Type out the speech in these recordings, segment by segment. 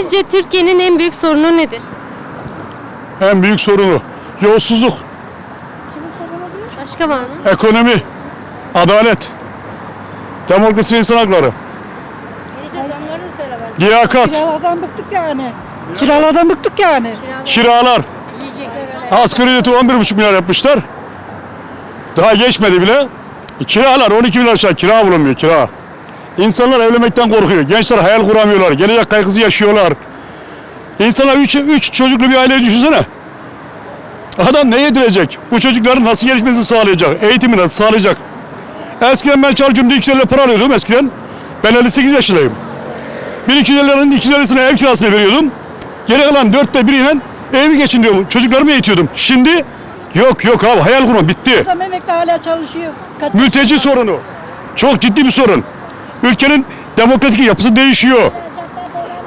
Sizce Türkiye'nin en büyük sorunu nedir? En büyük sorunu yolsuzluk, Başka var mı? ekonomi, adalet, demokrasi ve insan hakları, liyakat, Kiralardan bıktık yani. Kiralardan bıktık yani. kiralar. Asgari ücreti 11,5 milyar yapmışlar. Daha geçmedi bile. Kiralar 12 milyar aşağı kira bulunmuyor kira. İnsanlar evlenmekten korkuyor. Gençler hayal kuramıyorlar. Gelecek kaygısı yaşıyorlar. İnsanlar 3 üç çocuklu bir aile düşünsene. Adam ne yedirecek? Bu çocukların nasıl gelişmesini sağlayacak? Eğitimi nasıl sağlayacak? Eskiden ben çalışıyorum diye 250 lira para alıyordum eskiden. Ben 58 yaşındayım. 1250 liranın 250'sine ev kirasını veriyordum. Geri kalan dörtte biriyle evimi geçindiriyorum. Çocuklarımı eğitiyordum. Şimdi yok yok abi hayal kurma bitti. Adam emekli hala çalışıyor. Kaç- Mülteci sorunu. Çok ciddi bir sorun. Ülkenin demokratik yapısı değişiyor.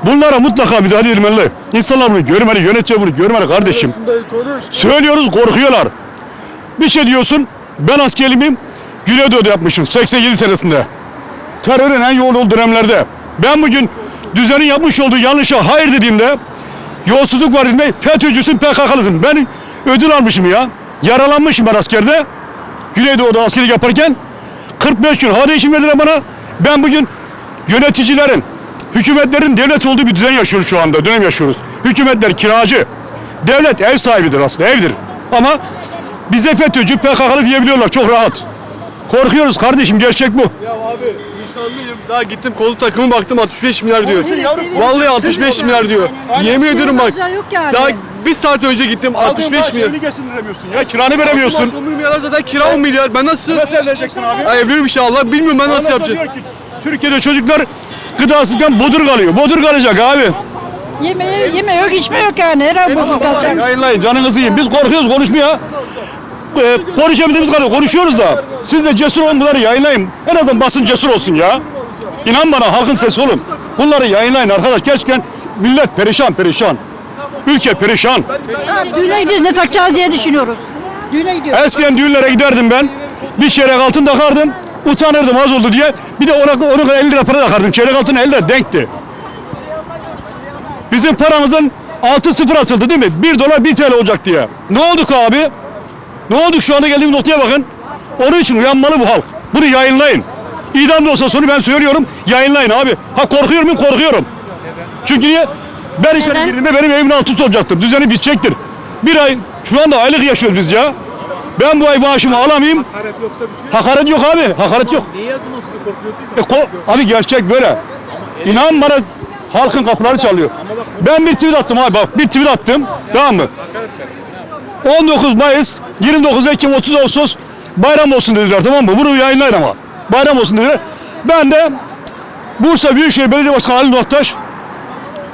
Bunlara mutlaka müdahale edilmeli. İnsanlar bunu görmeli, yönetici bunu görmeli kardeşim. Söylüyoruz korkuyorlar. Bir şey diyorsun, ben askerliğimi Güneydoğu'da yapmışım 87 senesinde. Terörün en yoğun olduğu dönemlerde. Ben bugün düzenin yapmış olduğu yanlışa hayır dediğimde yolsuzluk var dediğimde FETÖ'cüsün PKK'lısın. Ben ödül almışım ya. Yaralanmışım ben askerde. Güneydoğu'da askerlik yaparken 45 gün hava değişim verdiler bana. Ben bugün yöneticilerin, hükümetlerin devlet olduğu bir düzen yaşıyoruz şu anda. Dönem yaşıyoruz. Hükümetler kiracı. Devlet ev sahibidir aslında evdir. Ama bize FETÖ'cü PKK'lı diyebiliyorlar çok rahat. Korkuyoruz kardeşim gerçek bu. Ya abi insanlıyım. Daha gittim koltuk takımı baktım 65 milyar diyor. Vallahi 65 milyar diyor. Yemin ediyorum bak. Yok yani. Daha bir saat önce gittim 65 milyar. geçindiremiyorsun ya. Kiranı veremiyorsun. Maaş 10 milyar zaten kira 10 milyar. Ben nasıl? Nasıl evleneceksin abi? Ya evlenir bir şey Allah bilmiyorum ben nasıl yapacağım. diyor ki, Türkiye'de çocuklar gıdasızken bodur kalıyor. Bodur kalacak abi. Yemeği, yeme yok içme yok yani. Her an bozuk kalacak. Yayınlayın canınızı yiyin. Biz korkuyoruz konuşmaya. Ee, konuşabildiğimiz kadar konuşuyoruz da. Siz de cesur olun bunları yayınlayın. En azından basın cesur olsun ya. İnan bana halkın sesi olun. Bunları yayınlayın arkadaş. Gerçekten millet perişan perişan. Ülke perişan. Ha, düğüne gidiyoruz ne takacağız diye düşünüyoruz. Düğüne gidiyoruz. Eskiden düğünlere giderdim ben. Bir çeyrek altın takardım. Utanırdım az oldu diye. Bir de ona, ona kadar 50 lira para takardım. Çeyrek altın 50 lira denkti. Bizim paramızın altı sıfır atıldı değil mi? 1 dolar 1 TL olacak diye. Ne olduk abi? Ne olduk şu anda geldiğimiz noktaya bakın. Onun için uyanmalı bu halk. Bunu yayınlayın. İdam da olsa sonu ben söylüyorum. Yayınlayın abi. Ha korkuyor muyum? Korkuyorum. Çünkü niye? Ben içeri girdiğimde benim evimin altı olacaktır. Düzeni bitecektir. Bir ay şu anda aylık yaşıyoruz biz ya. Ben bu ay maaşımı alamayayım. Hakaret yoksa bir şey Hakaret yok abi. Hakaret yok. Niye yazın korkuyorsun? E, ko- abi gerçek böyle. İnan bana halkın kapıları çalıyor. Ben bir tweet attım abi bak bir tweet attım. Tamam mı? 19 Mayıs, 29 Ekim, 30 Ağustos bayram olsun dediler tamam mı? Bunu yayınlayın ama. Bayram olsun dediler. Ben de Bursa Büyükşehir Belediye Başkanı Ali Noktaş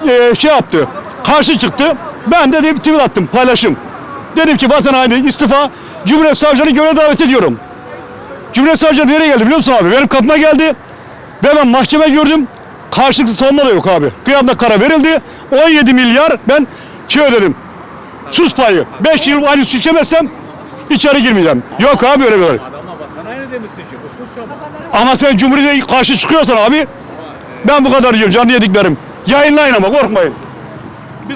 eee, şey yaptı. Karşı çıktı. Ben de bir tweet attım paylaşım. Dedim ki vatan haini istifa Cumhuriyet Savcılarını görev davet ediyorum. Cumhuriyet Savcıları nereye geldi biliyor musun abi? Benim kapıma geldi. Ve ben mahkeme gördüm. Karşılıklı savunma da yok abi. Kıyamda kara verildi. 17 milyar ben şey ödedim. Sus payı. 5 yıl aynı su içemezsem içeri girmeyeceğim. Yok abi öyle bir olay. Ama sen Cumhuriyet'e karşı çıkıyorsan abi ben bu kadar diyorum canlı yediklerim. Yayınlayın ama korkmayın.